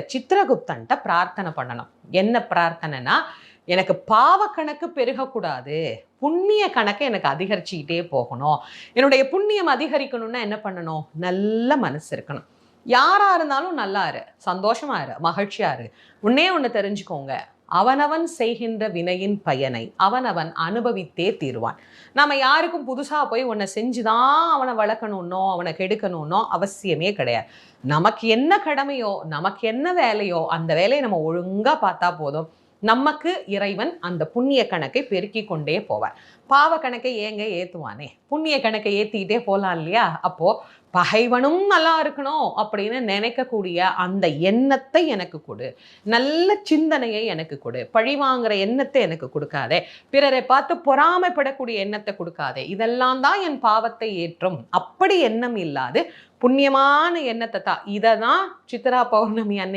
சித்திரகுப்தன்ட்ட பிரார்த்தனை பண்ணணும். என்ன பிரார்த்தனைனா எனக்கு பாவ கணக்கு பெருகக்கூடாது. புண்ணிய கணக்கை எனக்கு அதிகரிச்சுக்கிட்டே போகணும். என்னுடைய புண்ணியம் அதிகரிக்கணும்னா என்ன பண்ணணும்? நல்ல மனசு இருக்கணும். யாராக இருந்தாலும் நல்லா இரு சந்தோஷமா இரு. மகிழ்ச்சியா இரு. உன்னே ஒன்று தெரிஞ்சுக்கோங்க. அவனவன் செய்கின்ற வினையின் பயனை அவனவன் அனுபவித்தே தீருவான். நம்ம யாருக்கும் புதுசா போய் உன்னை செஞ்சுதான் அவனை வளர்க்கணுன்னோ அவனை கெடுக்கணும்னோ அவசியமே கிடையாது. நமக்கு என்ன கடமையோ நமக்கு என்ன வேலையோ அந்த வேலையை நம்ம ஒழுங்கா பார்த்தா போதும். நமக்கு இறைவன் அந்த புண்ணிய கணக்கை பெருக்கி கொண்டே போவார். பாவ கணக்கை ஏங்க ஏத்துவானே? புண்ணிய கணக்கை ஏற்றிக்கிட்டே போகலாம் இல்லையா? அப்போ பகைவனும் நல்லா இருக்கணும் அப்படின்னு நினைக்கக்கூடிய அந்த எண்ணத்தை எனக்கு கொடு. நல்ல சிந்தனையை எனக்கு கொடு. பழி வாங்குற எண்ணத்தை எனக்கு கொடுக்காதே. பிறரை பார்த்து பொறாமைப்படக்கூடிய எண்ணத்தை கொடுக்காதே. இதெல்லாம் தான் என் பாவத்தை ஏற்றும். அப்படி எண்ணம் இல்லாது புண்ணியமான எண்ணத்தை தான் இதை தான் சித்ரா பௌர்ணமி அன்னைக்கு